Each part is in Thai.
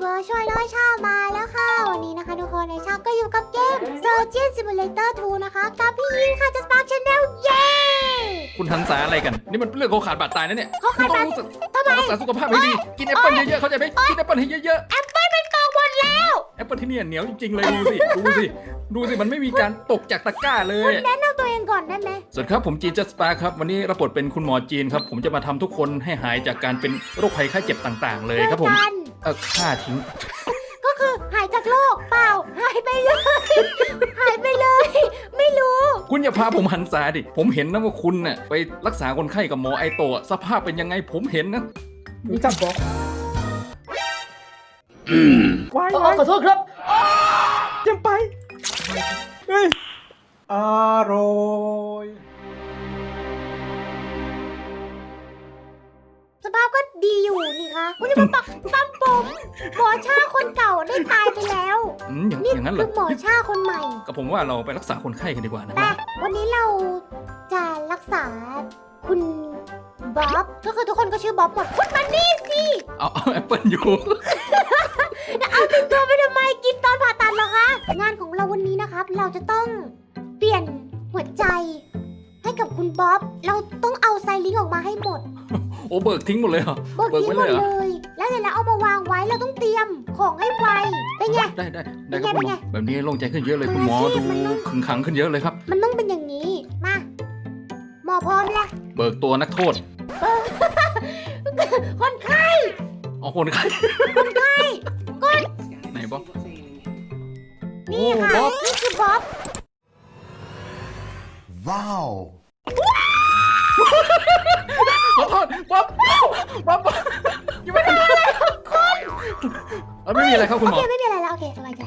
เวอร์ชวลน้อยชามาแล้วค่ะ วันนี้นะคะ ทุกคนในชาก็อยู่กับเกม Surgeon Simulator 2 นะคะ กับพี่ยิงค่ะจะ Spark Channel เย้ คุณทันสาอะไรกัน นี่มันเรื่องเขาขาดบาดตายนะเนี่ยเขาขาดบาดคุณต้องรู้สึกทำไมรักษาสุขภาพให้ดี กินแอปเปิลเยอะๆ เข้าใจไหมกินแอปเปิลให้เยอะแอปเปิลเป็นกองหมดแล้ว ๆ แอปเปิลที่เนี่ยเหนียวจริงๆ เลยดูสิ ดูสิ ดูสิ มันไม่มีการตกจากตะกร้าเลย แนะนำตัวเองก่อนได้ไหมสวัสดีครับ ผมจีนจัสปาครับ วันนี้รับบทเป็นคุณหมอจีนครับ ผมจะมาทำทุกคนให้หายจากการเป็นโรคภัยไข้เจ็บต่าง ๆ เลยครับผม กัน เออฆ่าทิ้ง ก็คือหายจากโลกเปล่า หายไปเลย หายไปเลย ไม่รู้ คุณอย่าพาผมหันษาดิ ผมเห็นนะว่าคุณน่ะไปรักษาคนไข้กับหมอไอโตะสภาพเป็นยังไงผมเห็นนะ รู้จักบอกวายอ๋อวายขอโทษครับเจ็บไป เฮ้ยอร่อย ภาพก็ดีอยู่นี่คะคุณจะมาปักปั๊มผมหมอชาคนเก่าได้ตายไปแล้ว อืมอย่างนี่อย่างนั้นเหรคืออหมอชาคนใหม่ก็ผมว่าเราไปรักษาคนไข้กันดีกว่านะแต่วันนี้เราจะรักษาคุณบ๊อบก็คือทุกคนก็ชื่อบ๊อบหมดคุณมันนี่สิเอาเอาแอปเปิลอยู่เอาติดตัวไปทำไมกินตอนผ่าตัดเหรอคะ งานของเราวันนี้นะครับ เราจะต้องเปลี่ยนหัวใจ ให้กับคุณบ๊อบ เราต้องเอาไซลิงก์ออกมาให้หมด โอ้เบิกทิ้งหมดเลยเหรอ เบิกทิ้งหมดเบิกไว้เลยเหรอเลย แล้วเสร็จแล้วเอามาวางไว้เราต้องเตรียมของให้ไว เป็นไง ได้ได้ได้ครับเป็คุณนหไงมอแบบนี้โล่งใจขึ้นเยอะเลยมือคุณหมออาชีดูพมันต้องขึงขังขึ้นเยอะเลยครับ มันต้องเป็นอย่างนี้ มา หมอพร้อมแล้ว เบิกตัวนักโทษ คนไข้เอาคนไข้ คนไข้กดไหนบอกนี่ค่ะโอ้บ๊อบนี่คือบ๊อบ ม่มีอะไรครับคุณโอหมอ เคไม่มีอะไรแล้วโอเคสบายใจ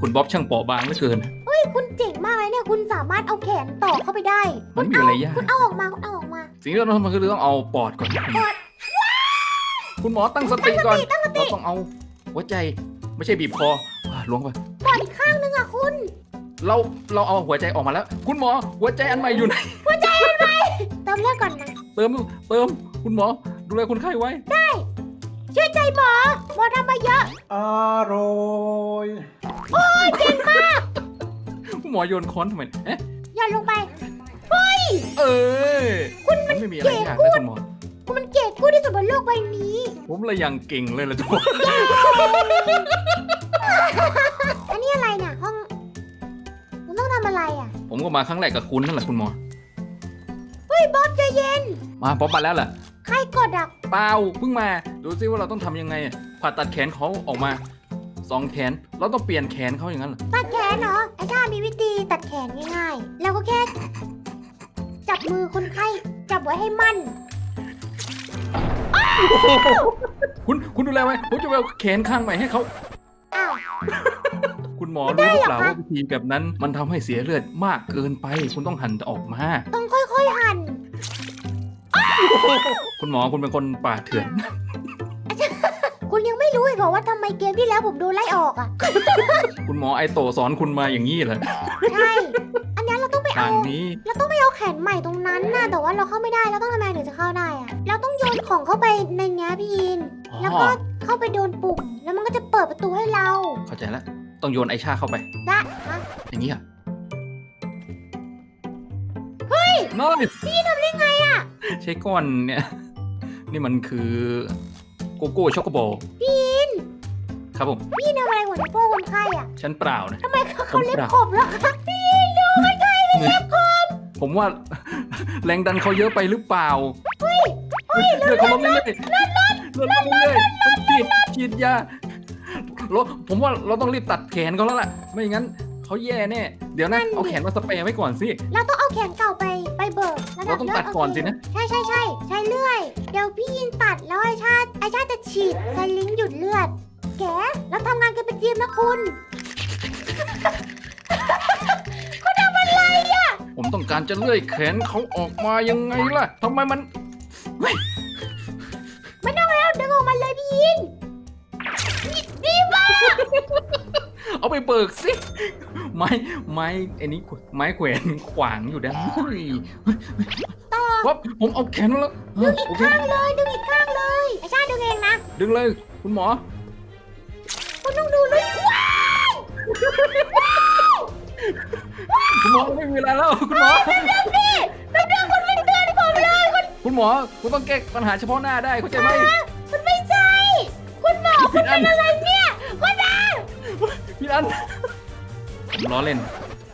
คุณบ๊อบช่างเปราะบางเหลือเกิน เฮ้ยคุณเจ๋งมากเลยเนี่ยคุณสามารถเอาแขนต่อเข้าไปได้มันไม่มีอะไรยาก คุณเอาออกมาคุณเอาออกมา สิ่งที่เราต้องทำคือต้องเอาปอดก่อน คุณหมอตั้งสติก่อน เราต้องเอาหัวใจไม่ใช่บีบคออะล้วงไป ปอดอีกข้างนึงอะคุณเราเราเอาหัวใจออกมาแล้ว คุณหมอหัวใจอันใหม่อยู่ไหน เติมเลือดก่อนนะเติมเติมคุณหมอดูแลคนไข้ไว้เชื่อใจหมอหม อทำมาเยอะอร่อยคุณหมอโยนค้อนทำไมเอ๊ะอย่าลงไปเออคุณมันไม่มีอะไรยากนะคุณหมอคุณมันเก่งกู้ที่สุดบนโลกใบนี้ ผมเลยยังเก่งเลยละทุกคนอันนี้อะไรเนี่ยห้องคุณต้องทำอะไรอะผมก็มาครั้งแรกกับคุณนั่นแหละคุณหมอ เฮ้ยบ๊อบใจเย็น มาพร้อมมาแล้วเหรอใครกดอะเปล่าเพิ่งมา ดูซิว่าเราต้องทำยังไงอะ ผ่าตัดแขนเขาออกมาสองแขนเราต้องเปลี่ยนแขนเขาอย่างนั้นเหรอตัดแขนเหรอไอ้ชามีวิธีตัดแขนง่ายๆเราก็แค่ จับมือคนไข้จับไว้ให้มั่น คุณคุณดูแลไว้ผมจะไปเอาแขนข้างใหม่ให้เขา อ้าว คุณหมอรู้หรือเปล่าไม่ได้หรอคะว่าวิธีแบบนั้นมันทำให้เสียเลือดมากเกินไป คุณต้องหั่นออกมา ต้องค่อยๆหั่นคุณหมอคุณเป็นคนป่าเถื่อน คุณยังไม่รู้อีกเหรอว่าทำไมเกมที่แล้วผมโดนไล่ออกอะ คุณหมอไอโตสอนคุณมาอย่างนี้เหรอใช่ อันนี้เราต้องไปทาเอางนี้ เราต้องไปเอาแขนใหม่ตรงนั้นน่ะแต่ว่าเราเข้าไม่ได้เราต้องทำไงถึงจะเข้าได้อะเราต้องโยนของเข้าไปในเนี้ยพี่ยิน อ๋อ แล้วก็เข้าไปโดนปุ่ม แล้วมันก็จะเปิดประตูให้เราเข้าใจแล้วต้องโยนไอชาเข้าไป ได้ฮะอย่างนี้อะเฮ้ยน้อยพี่ทำได้ไงอะ ใช้ก้อนเนี่ย นี่มันคือ โกโก้ช็อกโกบอลพี่ยินครับผม พี่ทำอะไรหัวนิ้วโป้งคนไข้อะฉันเปล่านะ ทำไมเขาผมเล็บเปล่าขบแล้วคะพี่ยินดูคนไข้เป็นเล็บขบผมว่า แรงดันเขาเยอะไปหรือเปล่าเฮ้ยเลือดเขาลดเรื่อยๆเลือดลดเรื่อยๆต้องฉีดฉีดยาเราผมว่าเราต้องรีบตัดแขนเขาแล้วล่ะ ไม่งั้นเขาแย่แน่ เดี๋ยวนะ เอาแขนมาสเปรย์ไว้ก่อนสิ เราต้องเอาแขนเก่าไปไป เบิกระดัเราบต้องเลือตัดดก่อนโเคสินะ ใช่ใช่ใช่ใช้เลื่อย เดี๋ยวพี่ยินตัดแล้วไอชาติไอชาติจะฉีดไซลิงค์หยุดเลือด แกแล้วทำงานกันเป็นทีมนะคุณผมต้องการจะเลื่อยแขนเขาออกมายังไงล่ะทำไมมัน ไม่ต้องแล้วดึงออกมาเลยพี่ยินนี่ดีมาก เอาไปเบิกสิไม้ไม้ไอ้นี้ไม้แขวนขวางอยู่ด้านในต่อปั๊บผมเอาแขนมาแล้วเอดึองอีกโอเคข้างเลยดึงอีกข้างเลยไอชาติดึงเองนะดึงเลย คุณหมอคุณหมอไม่มีเวลาแล้วคุณหมอนี่แล้วเรื่องคุณไม่เตือนผมเลยคุณคุณหมอคุณต้องแก้ปัญหาเฉพาะหน้าได้เข้าใจไหมคุณไม่ใช่คุณหมอคุณเป็นอะไรเนี่ยคุณอา พี่อันผมล้อเล่น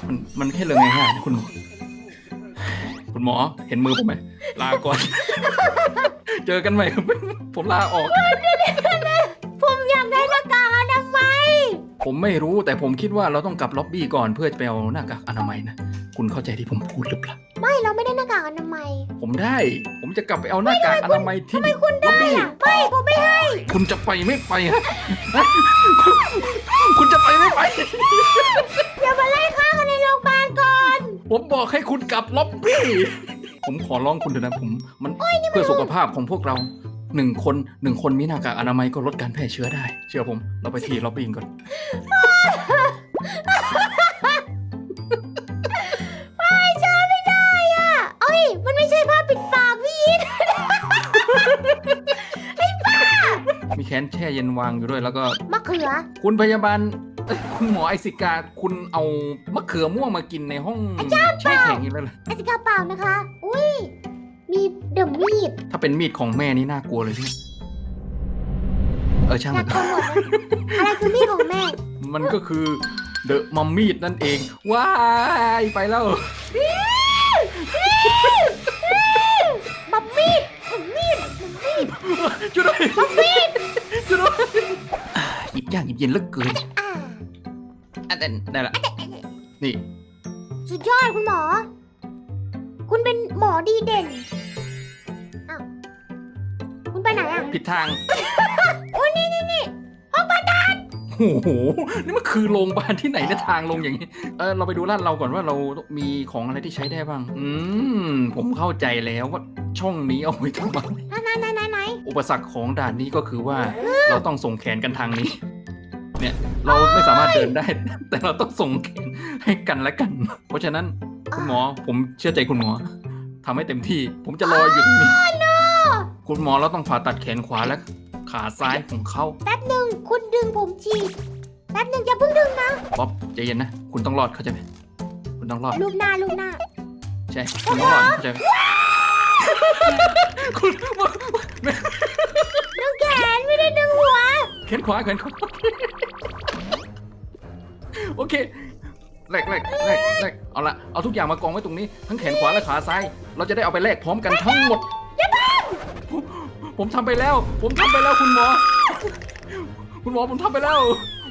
มันมันแค่เรื่องง่ายๆนะคุณหมอ คุณหมอเห็นมือผมไหมลาก่อน เจอกันใหม่ ผมลาออก ผมอยากได้หน้ากากอนามัยผมไม่รู้แต่ผมคิดว่าเราต้องกลับล็อบบี้ก่อนเพื่อจะไปเอาหน้ากากอนามัยนะ คุณเข้าใจที่ผมพูดหรือเปล่า ไม่เราไม่ได้หน้ากากอนามัยผมได้ ผมจะกลับไปเอาหน้ากากอนามัยที่คุณล็อบได้บี้ อะไม่ผมไม่ให้ คุณจะไปไม่ไปฮะคุ ลับล็อบบี้ ผมขอร้องคุณเถอะนะผม มันเพื่อสุขภาพของพวกเราหนึ่งคนหนึ่งคนมีหน้ากากอนามัยก็ลดการแพร่เชื้อได้ เชื่อผม เราไปที่ล็อบบี้ก่อน ไม่เชื่อไม่ได้อะเอ้ย มันไม่ใช่ผ้าปิดปากพี่อีทมีแขนแช่เย็นวางอยู่ด้วยแล้วก็มะเขือ คุณพยาบาล เอ้ยคุณหมอไอซิกาคุณเอามะเขือม่วงมากินในห้องแช่แข็งอีกแล้วเหรอไอซิกาเปล่านะคะ อุ้ย มีเดอะมีดถ้าเป็นมีดของแม่นี่น่ากลัวเลยใช่ไหมเออช่างอมัยานกคนหมดเลยอะไรคือมีดของแม่มันก็คือเดอะมัมมีดนั่นเองว้ายไปแล้ว บัมมีดบัมมีดบัมมีดช่วยด้วยช่วยด้วยอ่าหยิบยากหยิบเย็นเหลือเกินอ่า อันนั้นได้ละนี่ สุดยอดคุณหมอ คุณเป็นหมอดีเด่นอ้าวคุณไปไหนอะผิดทาง โอ้ยนี่นี่นี่ห้องผ่าตัดโอ้โห นี่มันคือโรงพยาบาลที่ไหนเนี่ยทางลงอย่างนี้ เออ เราไปดูลาดเราก่อนว่าเรามีของอะไรที่ใช้ได้บ้าง อืม ผมเข้าใจแล้วว่าช่องนี้เอาไว้ทำไมไหนไหนไหนไหนอุปสรรคของด่านนี้ก็คือว่า เราต้องส่งแขนกันทางนี้ เนี่ยเราไม่สามารถเดินได้ แต่เราต้องส่งแขนให้กันและกัน เพราะฉะนั้นคุณหมอผมเชื่อใจคุณหมอทำให้เต็มที่ ผมจะรออยู่ตรงนี้คุณหมอเราต้องผ่าตัดแขนขวาและขาซ้ายของเขาแป๊บหนึ่งคุณดึงผมฉีกแป๊บหนึ่งอย่าเพิ่งดึงนะป๊อบใจเย็นนะคุณต้องรอดเข้าใจไหมคุณต้องรอดลูกหน้าลูกหน้าใช่คุณต้องรอดเข้าใจไหมคุณดึงแขนไม่ได้ดึงหัวแขนขวาแขนขวา โอเคแรกแรกแรกแรกเอาละเอาทุกอย่างมากองไว้ตรงนี้ ทั้งแขนขวาและขาซ้าย เราจะได้เอาไปแลกพร้อมกันทั้งหมดผมผมทำไปแล้ว ผมทำไปแล้วคุณหมอ คุณหมอผมทำไปแล้ว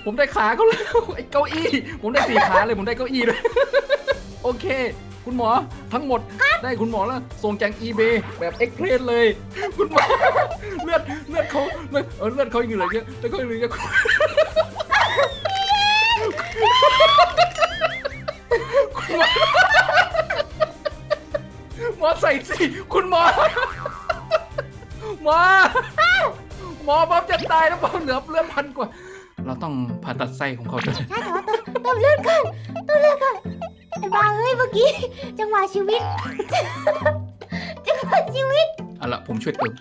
ผมได้ขาเขาแล้วไอ้เก้าอี้ ผมได้สี่ขาเลยผมได้เก้าอี้ด้วยโอเค คุณหมอทั้งหมด ได้คุณหมอแล้วส่งจาก eBay แบบเอ็กเพรสเลย คุณหมอเลือดเลือดเขาเลือดเออเลือดเขายังเหลือเยอะแล้วก็ยังเหลือเยอะ หมอหมอใส่สิ คุณหมอหมอหมอป๊อบจะตายแล้วป๊อบเหลือเลือดพันกว่า เราต้องผ่าตัดไส้ของเขาด้วยใช่แต่ว่าเติมเติมเลือดก่อนเติมเลือดก่อนไอ้บ้าเอ้ยเมื่อกี้ จังหวะชีวิต จังหวะชีวิต เอาละผมช่วยเติม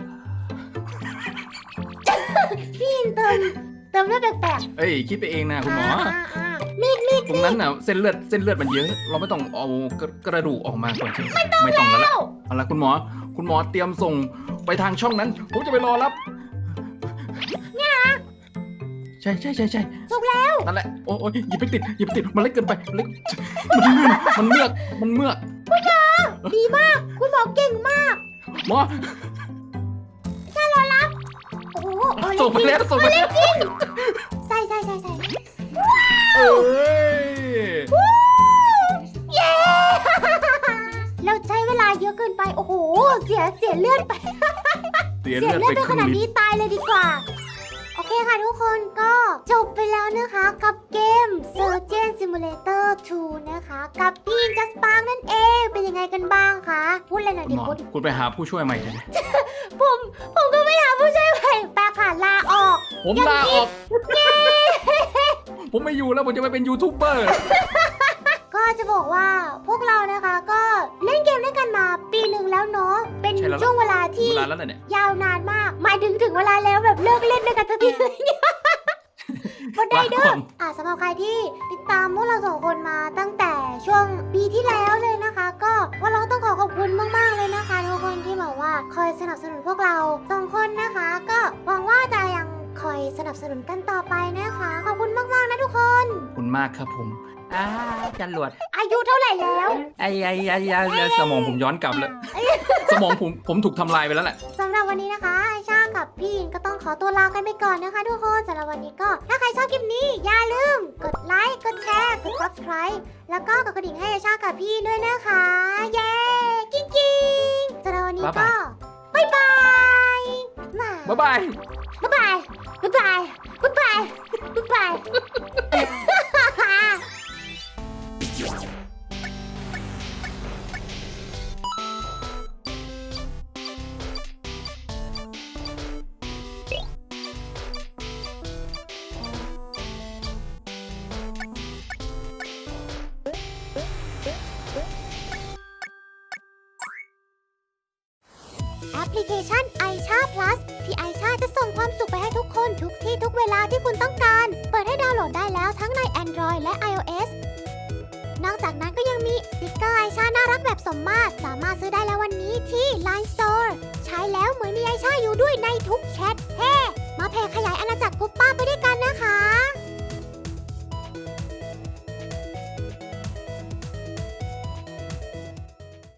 พี่อินเติมเติมเลือดแปลกเอ้ย คิดไปเองนะๆคุณหมอาามีดมีด ตรงนั้นน่ะเส้นเลือดเส้นเลือดมันเยอะ เราไม่ต้องเอากระกระดูกออกมาก่อนใช่ไหมไม่ต้องแล้วล่ะเอ้าเอาละคุณหมอ คุณหมอเตรียมส่งไปทางช่องนั้น ผมจะไปรอรับ ใช่ใช่ใช่ใช่จบแล้วนั่นแหละโอ้ยหยิบไปติดหยิบไปติดมันเล็กเกินไปเล็กมันลื่นมันเมือกมันเมือกดีมาก คุณหมอเก่งมากหมอโอ้โหเออส่งไปแล้วส่งไปแล้วใส่ใส่ใส่ใส่ เอ้ยเย้ เราใช้เวลาเยอะเกินไป โอ้โห เสียเสียเลือดไป เสียเสีเลืยอดเลือไปดไปคขรึ่งนาดลิตนี้รตายเลยดีกว่า โอเคค่ะทุกคนก็จบไปแล้วนะคะกับเกม Surgeon Simulator 2 นะคะ กับพี่จัสปางนั่นเอง เป็นยังไงกันบ้างคะ พูดเลยหน่อยคุณดิหมอพูดคุณไปหาผู้ช่วยใหม่เถอะผมผมก็ไม่หาผู้ช่วยใหม่แปลค่ะลาออกผมลาออก ผมไม่อยู่แล้วผมจะไปเป็นยูทูบเบอร์ ก็จะบอกว่าพวกเรานะคะก็เล่นเกมด้วยกันมาปีหนึ่งแล้วเนาะเป็นใช่แล้วล่ะช่วงเวลาที่เวลาแล้วน่ะเนี่ยยาวนานมากหมายถึงถึงเวลาแล้วแบบเลิกเล่นด้วยกันสักที บนได้เด้ลาอก่อนอ่าสำหรับใครที่ติดตามพวกเราสองคนมาตั้งแต่ช่วงปีที่แล้วเลยนะคะ ก็พวกเราต้องขอขอบคุณมากๆเลยนะคะทุกคนที่แบบว่าคอยสนับสนุนพวกเราสองคนนะคะ ก็หวังว่าจะยังค อยสนับสนุนกันต่อไปนะคะ ขอบคุณมากๆนะทุกคน ขอบคุณมากครับผมอ้าจรวดอายุเท่าไหร่แล้ว ไอ้ไอ้ไอ้ไอ้แล้วสมองผมย้อนกลับแล้ว สมองผมผมถูกทำลายไปแล้วแหละ สำหรับวันนี้นะคะไอชากับพี่อินก็ต้องขอตัวลากันไปก่อนนะคะทุกคนสำหรับวันนี้ก็ ถ้าใครชอบคลิปนี้อย่าลืม กดไลค์กดแชร์กด subscribe แล้วก็กดกระดิ่งให้ไอชากับพี่ด้วยนะคะ เย้กิ๊งกิ๊งสำหรับวันนี้ก็บ๊ายบายมาบ๊ายบาย บ๊ายบาย บ๊ายบายบ๊ายบายบ๊ายบายแอปพลิเคชัน i อชา Plus ทุกที่ทุกเวลาที่คุณต้องการ เปิดให้ดาวน์โหลดได้แล้วทั้งใน Android และ iOS นอกจากนั้นก็ยังมีสติกเกอร์ไอชาน่ารักแบบสมมาตร สามารถซื้อได้แล้ววันนี้ที่ Line Store ใช้แล้วเหมือนมีไอชาอยู่ด้วยในทุกแชท